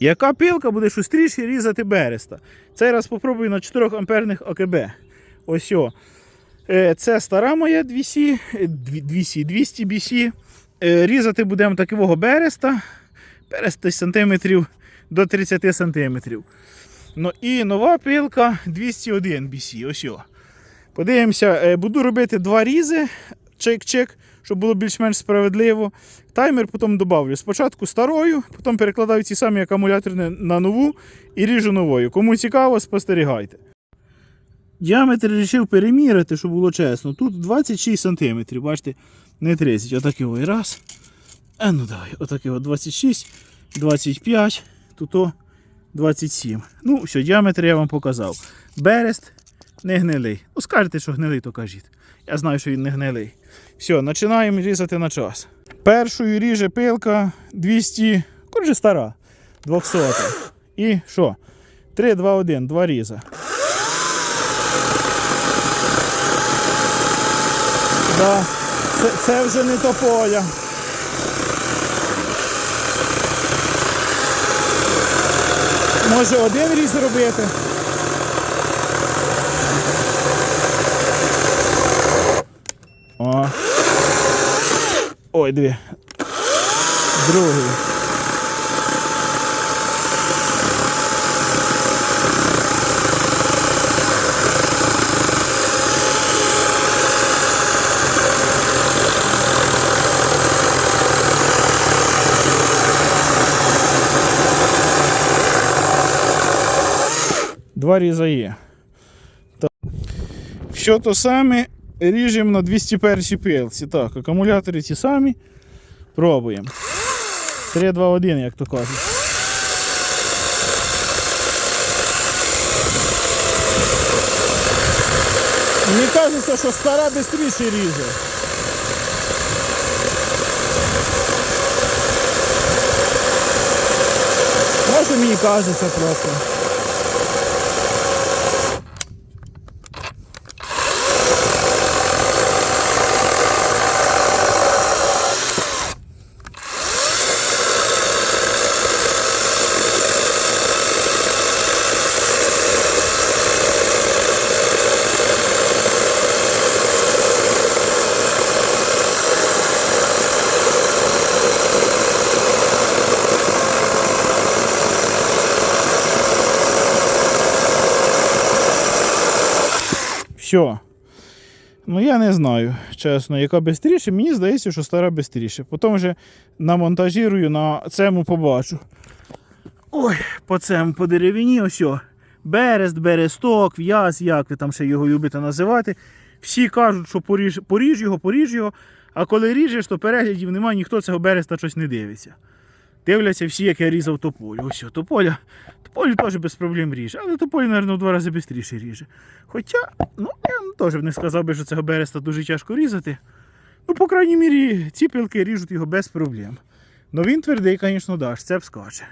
Яка пилка буде шустріше різати береста? Цей раз попробую на 4 амперних АКБ. Ось о. Е, Це стара моя 200, е, дві- 200, 200 BC. Різати будемо такого береста. Берест десь сантиметрів до 30 сантиметрів. Ну і нова пилка 201 BC. Ось о. Подивимося, е, буду робити два різи. Чек-чек, щоб було більш-менш справедливо. Таймер потім додавлю. Спочатку старою, потім перекладаю ці самі акумулятори на- нову і ріжу новою. Кому цікаво, спостерігайте. Діаметр вирішив переміряти, щоб було чесно. Тут 26 см, бачите, не 30. Отакий ось раз. А ну давай, отакий от 26, 25, тут о 27. Ну, все, діаметр я вам показав. Берест не гнилий. Ну, скажете, що гнилий, то кажіть. Я знаю, що він не гнилий. Все, починаємо різати на час. Першою ріже пилка 200, коротше стара, 200. І що? 3, 2, 1, два різа. Да, це, це вже не тополя. Може один різ робити? Ой, дві. Другий. Два різа є. Так. Що то саме ріжемо на 201 пилці. Так, акумулятори ті самі. Пробуємо. 3, 2, 1, як то кажуть. Мені кажеться, що стара швидше ріже. Може мені кажеться просто. Все. Ну я не знаю, чесно, яка швидше. Мені здається, що стара швидше. Потім вже намонтажірую, на цьому побачу. Ой, по цьому, по деревині, ось. Берест, бересток, в'яз, як ви там ще його любите називати. Всі кажуть, що поріж, поріж його, поріж його. А коли ріжеш, то переглядів немає, ніхто цього береста щось не дивиться. Дивляться всі, як я різав тополю. Ось, тополя. Тополю теж без проблем ріже, але тополю, мабуть, в два рази швидше ріже. Хоча, ну, я теж не сказав би, що цього береста дуже тяжко різати. Ну, по крайній мірі, ці пилки ріжуть його без проблем. Ну він твердий, звісно, даш, це б скаче.